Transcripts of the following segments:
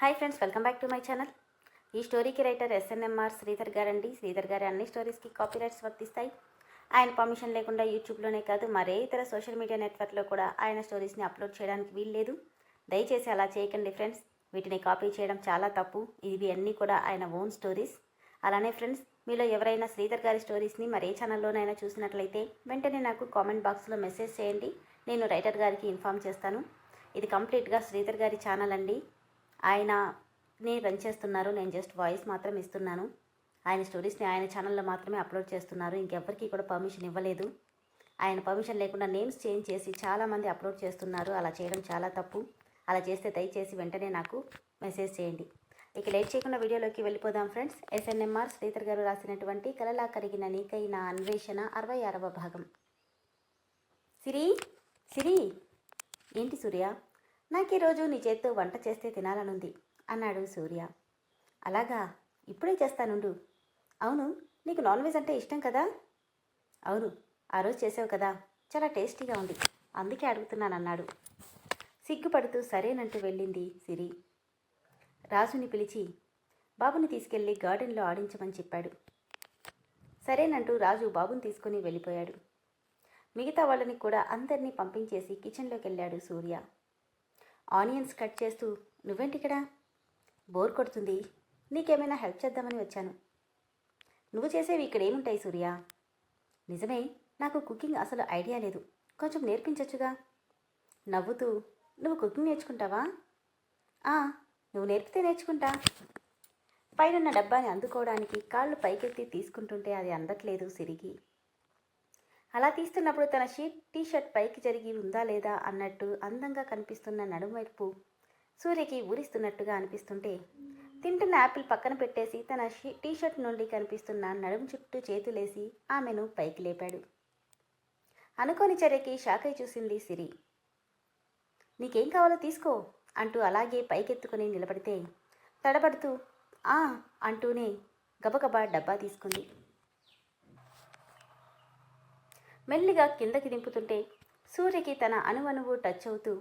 Hi friends welcome back to my channel. ఈ స్టోరీకి writer SNMR Sridhar గారండి. శ్రీధర్ గారి అన్ని స్టోరీస్కి కాపీ రైట్స్ వర్తిస్తాయి. ఆయన పర్మిషన్ లేకుండా యూట్యూబ్లోనే కాదు మరే ఇతర సోషల్ మీడియా నెట్వర్క్లో కూడా ఆయన స్టోరీస్ని అప్లోడ్ చేయడానికి వీల్లేదు దయచేసి అలా చేయకండి ఫ్రెండ్స్. వీటిని కాపీ చేయడం చాలా తప్పు. ఇవి అన్నీ కూడా ఆయన ఓన్ స్టోరీస్. అలానే ఫ్రెండ్స్ మీలో ఎవరైనా శ్రీధర్ గారి స్టోరీస్ని మరే ఛానల్లోనైనా చూసినట్లయితే వెంటనే నాకు కామెంట్ బాక్స్లో మెసేజ్ చేయండి. నేను రైటర్ గారికి ఇన్ఫామ్ చేస్తాను. ఇది కంప్లీట్గా శ్రీధర్ గారి ఛానల్ అండి. ఆయననే రన్ చేస్తున్నారు నేను జస్ట్ వాయిస్ మాత్రం ఇస్తున్నాను. ఆయన స్టోరీస్ని ఆయన ఛానల్లో మాత్రమే అప్లోడ్ చేస్తున్నారు. ఇంకెవ్వరికీ కూడా పర్మిషన్ ఇవ్వలేదు. ఆయన పర్మిషన్ లేకుండా నేమ్స్ చేంజ్ చేసి చాలామంది అప్లోడ్ చేస్తున్నారు. అలా చేయడం చాలా తప్పు. అలా చేస్తే దయచేసి వెంటనే నాకు మెసేజ్ చేయండి. ఇక లేట్ చేయకుండా వీడియోలోకి వెళ్ళిపోదాం ఫ్రెండ్స్. ఎస్ఎన్ఎంఆర్ శ్రీధర్ గారు రాసినటువంటి కలలా కరిగిన నీకైన అన్వేషణ అరవై ఆరవ భాగం. సిరి సిరి. ఏంటి సూర్య? నాకు ఈరోజు నీ చేత్తో వంట చేస్తే తినాలనుంది అన్నాడు సూర్య. అలాగా? ఇప్పుడే చేస్తానుండు. అవును నీకు నాన్ వెజ్ అంటే ఇష్టం కదా? అవును ఆ రోజు చేసావు కదా. చాలా టేస్టీగా ఉంది అందుకే అడుగుతున్నానన్నాడు. సిగ్గుపడుతూ సరేనంటూ వెళ్ళింది సిరి. రాజుని పిలిచి బాబుని తీసుకెళ్ళి గార్డెన్లో ఆడించమని చెప్పాడు. సరేనంటూ రాజు బాబుని తీసుకుని వెళ్ళిపోయాడు. మిగతా వాళ్ళని కూడా అందరినీ పంపించేసి కిచెన్లోకి వెళ్ళాడు సూర్య. ఆనియన్స్ కట్ చేస్తూ నువ్వేంటిక్కడ? బోర్ కొడుతుంది. నీకేమైనా హెల్ప్ చేద్దామని వచ్చాను. నువ్వు చేసేవి ఇక్కడ ఏముంటాయి సూర్య? నిజమే నాకు కుకింగ్ అసలు ఐడియా లేదు. కొంచెం నేర్పించవచ్చుగా నవ్వుతూ నువ్వు కుకింగ్ నేర్చుకుంటావా? ఆ నువ్వు నేర్పితే నేర్చుకుంటా. పైనున్న డబ్బాని అందుకోవడానికి కాళ్ళు పైకెత్తి తీసుకుంటుంటే అది అందట్లేదు సిరిగి అలా తీస్తున్నప్పుడు తన షీట్ టీ షర్ట్ పైకి జరిగి ఉందా లేదా అన్నట్టు అందంగా కనిపిస్తున్న నడుమవైపు సూర్యకి ఊరిస్తున్నట్టుగా అనిపిస్తుంటే తింటున్న యాపిల్ పక్కన పెట్టేసి తన షీ టీ షర్ట్ నుండి కనిపిస్తున్న నడుము చుట్టూ చేతులేసి ఆమెను పైకి లేపాడు. అనుకోని చర్యకి షాకై చూసింది సిరి. నీకేం కావాలో తీసుకో అంటూ అలాగే పైకెత్తుకుని నిలబడితే తడబడుతూ ఆ అంటూనే గబగబా డబ్బా తీసుకుంది. మెల్లిగా కిందకి దింపుతుంటే సూర్యకి తన అణువణువు టచ్ అవుతూ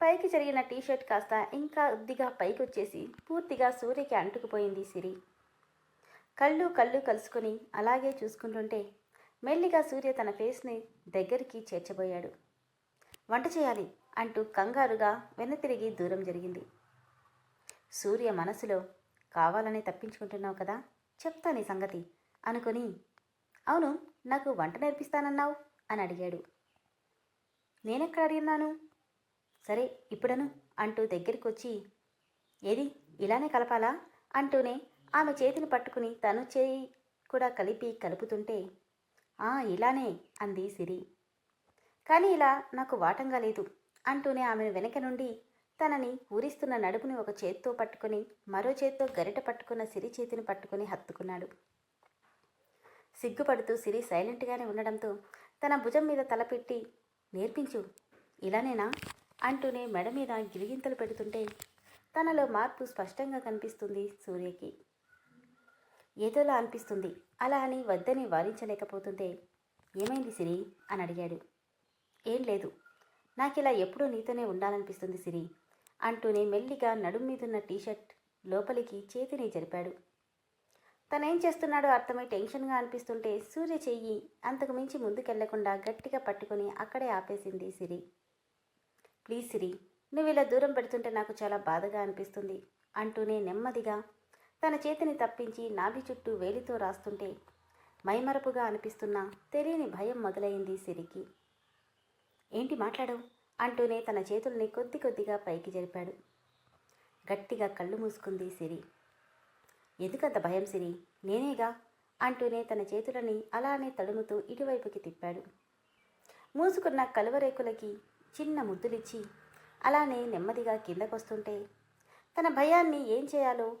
పైకి జరిగిన టీషర్ట్ కాస్త ఇంకా ఉద్దిగా పైకి వచ్చేసి పూర్తిగా సూర్యకి అంటుకుపోయింది సిరి. కళ్ళు కళ్ళు కలుసుకొని అలాగే చూసుకుంటుంటే మెల్లిగా సూర్య తన ఫేస్ని దగ్గరికి చేర్చబోయాడు. వంట చేయాలి అంటూ కంగారుగా వెనతిరిగి దూరం జరిగింది. సూర్య మనసులో కావాలని తప్పించుకుంటున్నావు కదా చెప్తా నీ సంగతి అనుకొని అవును నాకు వంట నేర్పిస్తానన్నావు? అని అడిగాడు. నేనెక్కడ అడిగినాను సరే ఇప్పుడను అంటూ దగ్గరికి వచ్చి ఏది ఇలానే కలపాలా? అంటూనే ఆమె చేతిని పట్టుకుని తను చేయి కూడా కలిపి కలుపుతుంటే ఆ ఇలానే అంది సిరి. కానీ ఇలా నాకు వాటంగా లేదు అంటూనే ఆమెను వెనక నుండి తనని ఊరిస్తున్న నడుపుని ఒక చేత్తో పట్టుకుని మరో చేత్తో గరిట పట్టుకున్న సిరి చేతిని పట్టుకుని హత్తుకున్నాడు. సిగ్గుపడుతూ సిరి సైలెంట్గానే ఉండడంతో తన భుజం మీద తలపెట్టి నేర్పించు ఇలానేనా? అంటూనే మెడ మీద గిరిగింతలు పెడుతుంటే తనలో మార్పు స్పష్టంగా కనిపిస్తుంది సూర్యకి. ఏదోలా అనిపిస్తుంది అలా అని వద్దని వారించలేకపోతుంటే ఏమైంది సిరి? అని అడిగాడు. ఏం లేదు నాకు ఇలా ఎప్పుడూ నీతోనే ఉండాలనిపిస్తుంది సిరి అంటూనే మెల్లిగా నడుం మీదున్న టీషర్ట్ లోపలికి చేతిని జరిపాడు. తనేం చేస్తున్నాడో అర్థమై టెన్షన్గా అనిపిస్తుంటే సూర్య చెయ్యి అంతకు మించి ముందుకెళ్ళకుండా గట్టిగా పట్టుకుని అక్కడే ఆపేసింది సిరి. ప్లీజ్ సిరి నువ్వు ఇలా దూరం పెడుతుంటే నాకు చాలా బాధగా అనిపిస్తుంది అంటూనే నెమ్మదిగా తన చేతిని తప్పించి నాభి చుట్టూ వేలితో రాస్తుంటే మైమరపుగా అనిపిస్తున్న తెలియని భయం మొదలైంది సిరికి. ఏంటి మాట్లాడవు? అంటూనే తన చేతుల్ని కొద్ది కొద్దిగా పైకి జరిపాడు. గట్టిగా కళ్ళు మూసుకుంది సిరి. ఎందుకంత భయం సిరి? నేనేగా? అంటూనే తన చేతులని అలానే తడుముతూ ఇటువైపుకి తిప్పాడు. మూసుకున్న కలువరేకులకి చిన్న ముద్దులిచ్చి అలానే నెమ్మదిగా కిందకొస్తుంటే తన భయాన్ని ఏం చేయాలో?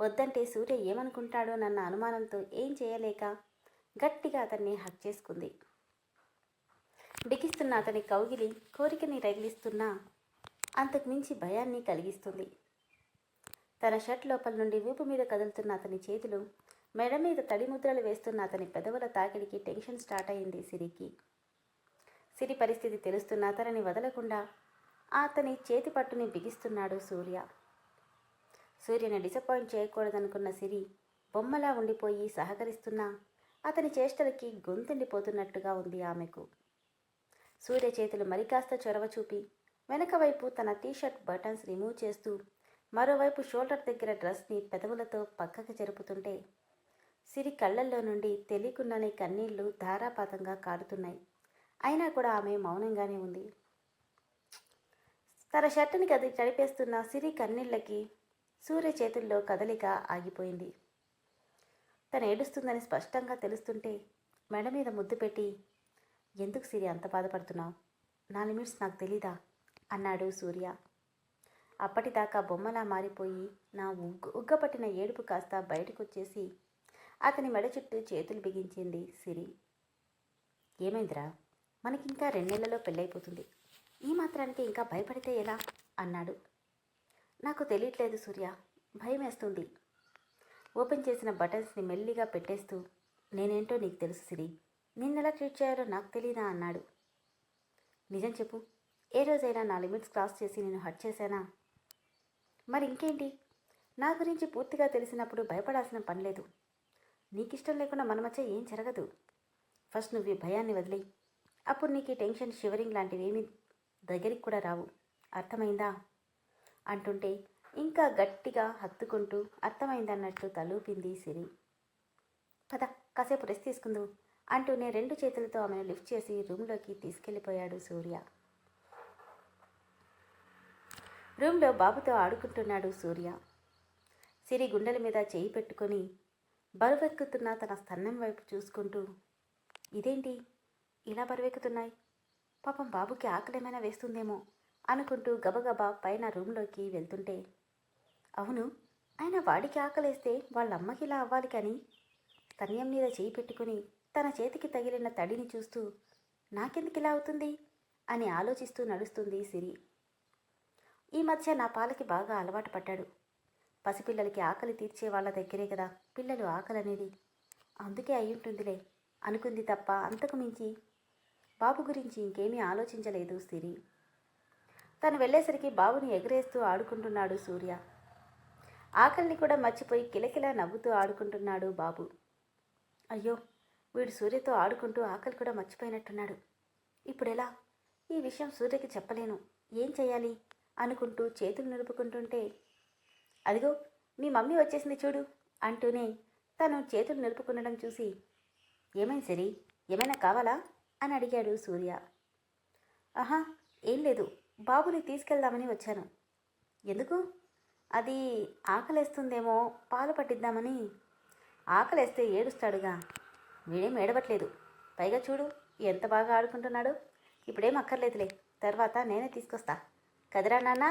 వద్దంటే సూర్య ఏమనుకుంటాడో నన్న అనుమానంతో ఏం చేయలేక గట్టిగా అతన్ని హక్ చేసుకుంది. బిగిస్తున్న అతని కౌగిలి కోరికని రగిలిస్తున్నా అంతకుమించి భయాన్ని కలిగిస్తుంది. తన షర్ట్ లోపల నుండి వీపు మీద కదులుతున్న అతని చేతులు మెడ మీద తడి ముద్రలు వేస్తున్న అతని పెదవుల తాకిడికి టెన్షన్ స్టార్ట్ అయింది సిరికి. సిరి పరిస్థితి తెలుస్తున్న అతనిని వదలకుండా అతని చేతి పట్టుని బిగిస్తున్నాడు సూర్య. సూర్యని డిసప్పాయింట్ చేయకూడదనుకున్న సిరి బొమ్మలా ఉండిపోయి సహకరిస్తున్నా అతని చేష్టలకి గొంతుండిపోతున్నట్టుగా ఉంది ఆమెకు. సూర్య చేతులు మరికాస్త చొరవ చూపి వెనక వైపు తన టీషర్ట్ బటన్స్ రిమూవ్ చేస్తూ మరోవైపు షోల్డర్ దగ్గర డ్రెస్ని పెదవులతో పక్కకి జరుపుతుంటే సిరి కళ్ళల్లో నుండి తెలియకుండానే కన్నీళ్ళు ధారాపాతంగా కారుతున్నాయి. అయినా కూడా ఆమె మౌనంగానే ఉంది. తన షర్టుని కది తడిపేస్తున్న సిరి కన్నీళ్ళకి సూర్య చేతుల్లో కదలిక ఆగిపోయింది. తను ఏడుస్తుందని స్పష్టంగా తెలుస్తుంటే మెడ మీద ముద్దు పెట్టి ఎందుకు సిరి అంత బాధపడుతున్నావు? నా లిమిట్స్ నాకు తెలీదా? అన్నాడు సూర్య. అప్పటిదాకా బొమ్మలా మారిపోయి నా ఉగ్గు ఉగ్గపట్టిన ఏడుపు కాస్త బయటకొచ్చేసి అతని మెడ చుట్టూ చేతులు బిగించింది సిరి. ఏమైందిరా? మనకింకా రెండేళ్ళలో పెళ్ళైపోతుంది. ఈ మాత్రానికి ఇంకా భయపడితే ఎలా? అన్నాడు. నాకు తెలియట్లేదు సూర్య. భయం వేస్తుంది ఓపెన్ చేసిన బటన్స్ని మెల్లిగా పెట్టేస్తూ నేనేంటో నీకు తెలుసు సిరి. నిన్నెలా ట్రీట్ చేయాలో నాకు తెలీదా? అన్నాడు. నిజం చెప్పు. ఏ రోజైనా నా లిమిట్స్ క్రాస్ చేసి నేను హట్ చేశానా? మరి ఇంకేంటి? నా గురించి పూర్తిగా తెలిసినప్పుడు భయపడాల్సిన పని లేదు. నీకిష్టం లేకుండా మన మధ్య ఏం జరగదు. ఫస్ట్ నువ్వు ఈ భయాన్ని వదిలి అప్పుడు నీకు ఈ టెన్షన్ షివరింగ్ లాంటివి ఏమీ దగ్గరికి కూడా రావు. అర్థమైందా? అంటుంటే ఇంకా గట్టిగా హత్తుకుంటూ అర్థమైందన్నట్టు తలూపింది సిరి. పద కాసేపు రెస్ట్ తీసుకుందు అంటూనే రెండు చేతులతో ఆమెను లిఫ్ట్ చేసి రూమ్లోకి తీసుకెళ్ళిపోయాడు సూర్య. రూమ్లో బాబుతో ఆడుకుంటున్నాడు సూర్య. సిరి గుండెల మీద చేయి పెట్టుకొని బరువెక్కుతున్న తన స్తన్నం వైపు చూసుకుంటూ ఇదేంటి? ఇలా బరువెక్కుతున్నాయి? పాపం బాబుకి ఆకలేమైనా వేస్తుందేమో అనుకుంటూ గబగబా పైన రూమ్లోకి వెళ్తుంటే అవును ఆయన వాడికి ఆకలేస్తే వాళ్ళ అమ్మకి ఇలా అవ్వాలి కానీ స్తన్యం మీద చేయి పెట్టుకుని తన చేతికి తగిలిన తడిని చూస్తూ నాకెందుకు ఇలా అవుతుంది? అని ఆలోచిస్తూ నడుస్తుంది సిరి. ఈ మధ్య నా పాలకి బాగా అలవాటు పడ్డాడు. పసిపిల్లలకి ఆకలి తీర్చే వాళ్ళ దగ్గరే కదా పిల్లలు ఆకలి అనేది అందుకే అయ్యుంటుందిలే అనుకుంది తప్ప అంతకు మించి బాబు గురించి ఇంకేమీ ఆలోచించలేదు సిరి. తను వెళ్ళేసరికి బాబుని ఎగరేస్తూ ఆడుకుంటున్నాడు సూర్య. ఆకలిని కూడా మర్చిపోయి కిలకిలా నవ్వుతూ ఆడుకుంటున్నాడు బాబు. అయ్యో వీడు సూర్యతో ఆడుకుంటూ ఆకలి కూడా మర్చిపోయినట్టున్నాడు. ఇప్పుడెలా? ఈ విషయం సూర్యకి చెప్పలేను. ఏం చేయాలి? అనుకుంటూ చేతులు నిలుపుకుంటుంటే అదిగో మీ మమ్మీ వచ్చేసింది చూడు అంటూనే తను చేతులు నిలుపుకుండడం చూసి ఏమైంది సరి? ఏమైనా కావాలా? అని అడిగాడు సూర్య. ఆహా ఏం లేదు. బాబుని తీసుకెళ్దామని వచ్చాను. ఎందుకు? అది ఆకలేస్తుందేమో పాలు పట్టిద్దామని. ఆకలేస్తే ఏడుస్తాడుగా. వీడేం ఏడవట్లేదు. పైగా చూడు ఎంత బాగా ఆడుకుంటున్నాడు. ఇప్పుడేం అక్కర్లేదులే. తర్వాత నేనే తీసుకొస్తా. కదరా నాన్న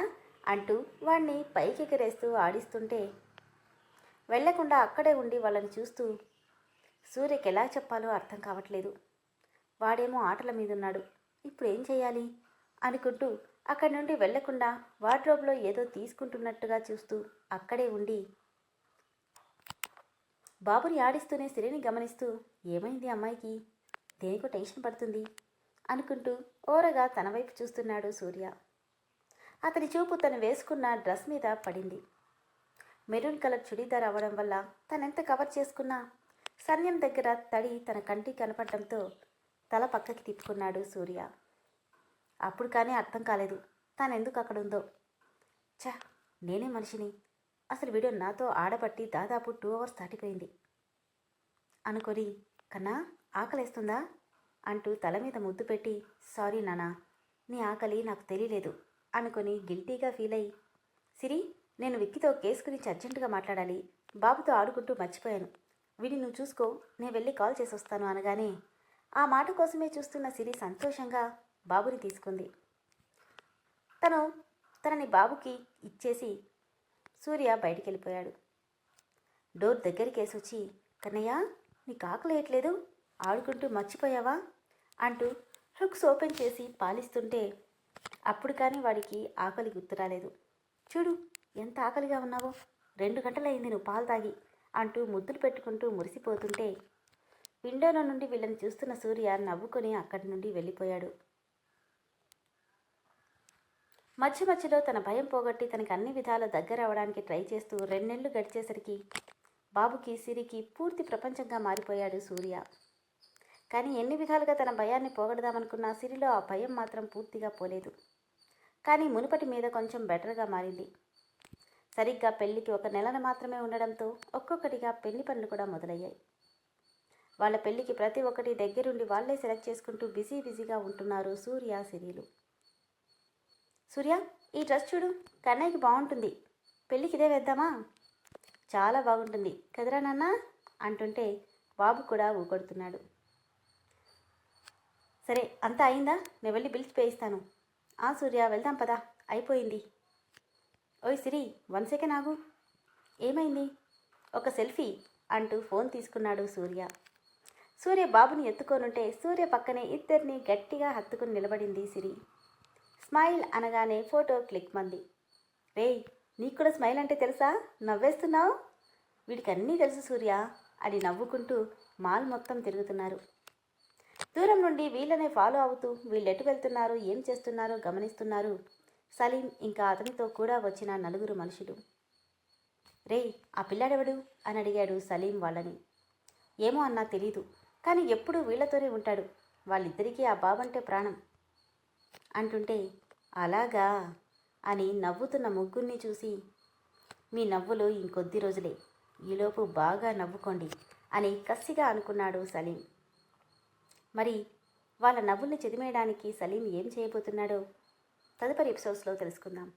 అంటూ వాణ్ణి పైకి ఎగరేస్తూ ఆడిస్తుంటే వెళ్ళకుండా అక్కడే ఉండి వాళ్ళని చూస్తూ సూర్యకి ఎలా చెప్పాలో అర్థం కావట్లేదు. వాడేమో ఆటల మీదున్నాడు. ఇప్పుడు ఏం చేయాలి? అనుకుంటూ అక్కడి నుండి వెళ్ళకుండా వార్డ్రోబ్లో ఏదో తీసుకుంటున్నట్టుగా చూస్తూ అక్కడే ఉండి బాబుని ఆడిస్తూనే సిరిని గమనిస్తూ ఏమైంది అమ్మాయికి? దేనికో టెన్షన్ పడుతుంది అనుకుంటూ ఓరగా తన వైపు చూస్తున్నాడు సూర్య. అతని చూపు తను వేసుకున్న డ్రెస్ మీద పడింది. మెరూన్ కలర్ చుడీదార్ అవ్వడం వల్ల తనెంత కవర్ చేసుకున్నా సన్యం దగ్గర తడి తన కంటికి కనపడటంతో తల పక్కకి తిప్పుకున్నాడు సూర్య. అప్పుడు కానీ అర్థం కాలేదు తానెందుకు అక్కడ ఉందో చ నేనే మనిషిని. అసలు వీడియో నాతో ఆడబట్టి దాదాపు టూ అవర్స్ దాటిపోయింది. అనుకొని కన్నా ఆకలేస్తుందా? అంటూ తల మీద ముద్దు పెట్టి సారీ నానా నీ ఆకలి నాకు తెలియలేదు. అనుకొని గిల్టీగా ఫీల్ అయ్యి సిరి నేను విక్కితో కేసు గురించి అర్జెంటుగా మాట్లాడాలి. బాబుతో ఆడుకుంటూ మర్చిపోయాను. వీడి నువ్వు చూసుకో నేను వెళ్ళి కాల్ చేసి వస్తాను అనగానే ఆ మాట కోసమే చూస్తున్న సిరి సంతోషంగా బాబుని తీసుకుంది. తను తనని బాబుకి ఇచ్చేసి సూర్య బయటికి వెళ్ళిపోయాడు డోర్ దగ్గరికి వేసి వచ్చి కన్నయ్య నీకు ఆకలి ఆడుకుంటూ మర్చిపోయావా? అంటూ హుక్స్ ఓపెన్ చేసి పాలిస్తుంటే అప్పుడు కానీ వాడికి ఆకలి గుర్తురాలేదు చూడు ఎంత ఆకలిగా ఉన్నావో. రెండు గంటలైంది నువ్వు పాలు తాగి అంటూ ముద్దులు పెట్టుకుంటూ మురిసిపోతుంటే విండోలో నుండి వీళ్ళని చూస్తున్న సూర్య నవ్వుకొని అక్కడి నుండి వెళ్ళిపోయాడు. మధ్య మధ్యలో తన భయం పోగొట్టి తనకి అన్ని విధాల దగ్గర అవడానికి ట్రై చేస్తూ రెండేళ్ళు గడిచేసరికి బాబుకి సిరికి పూర్తి ప్రపంచంగా మారిపోయాడు సూర్య. కానీ ఎన్ని విధాలుగా తన భయాన్ని పోగొడదామనుకున్న సిరిలో ఆ భయం మాత్రం పూర్తిగా పోలేదు. కానీ మునుపటి మీద కొంచెం బెటర్గా మారింది. సరిగ్గా పెళ్ళికి ఒక నెలన మాత్రమే ఉండడంతో ఒక్కొక్కటిగా పెళ్ళి పనులు కూడా మొదలయ్యాయి. వాళ్ళ పెళ్ళికి ప్రతి ఒక్కటి దగ్గరుండి వాళ్ళే సెలెక్ట్ చేసుకుంటూ బిజీ బిజీగా ఉంటున్నారు సూర్య సిరీలు. సూర్య ఈ డ్రెస్ చూడు. కన్నయ్యకి బాగుంటుంది. పెళ్ళికి ఇదే వేద్దామా? చాలా బాగుంటుంది. కదరా నాన్న? అంటుంటే బాబు కూడా ఊగొడుతున్నాడు సరే అంతా అయిందా? నేను వెళ్ళి బిల్స్ పే ఇస్తాను ఆ సూర్య వెళ్దాం పదా. అయిపోయింది. ఓయ్ సిరి వన్ సెకండ్ ఆగు. ఏమైంది? ఒక సెల్ఫీ అంటూ ఫోన్ తీసుకున్నాడు సూర్య. సూర్య బాబుని ఎత్తుకోనుంటే సూర్య పక్కనే ఇద్దరిని గట్టిగా హత్తుకుని నిలబడింది సిరి. స్మైల్ అనగానే ఫోటో క్లిక్ మంది. రేయ్ నీకు కూడా స్మైల్ అంటే తెలుసా? నవ్వేస్తున్నావు? వీడికి అన్నీ తెలుసు సూర్య అని నవ్వుకుంటూ మాల్ మొత్తం తిరుగుతున్నారు. దూరం నుండి వీళ్ళనే ఫాలో అవుతూ వీళ్ళు ఎటు వెళ్తున్నారు ఏం చేస్తున్నారో గమనిస్తున్నారు? సలీం ఇంకా అతనితో కూడా వచ్చిన నలుగురు మనుషులు. రేయ్ ఆ పిల్లాడెవడు? అని అడిగాడు సలీం వాళ్ళని. ఏమో అన్నా తెలీదు కానీ ఎప్పుడూ వీళ్ళతోనే ఉంటాడు. వాళ్ళిద్దరికీ ఆ బాబంటే ప్రాణం. అంటుంటే అలాగా? అని నవ్వుతున్న ముగ్గురిని చూసి మీ నవ్వులు ఇంకొద్ది రోజులే ఈలోపు బాగా నవ్వుకోండి అని కసిగా అనుకున్నాడు సలీం. మరి వాళ్ళ నవ్వుల్ని చెదిమేయడానికి సలీం ఏం చేయబోతున్నాడో? తదుపరి ఎపిసోడ్స్లో తెలుసుకుందాం.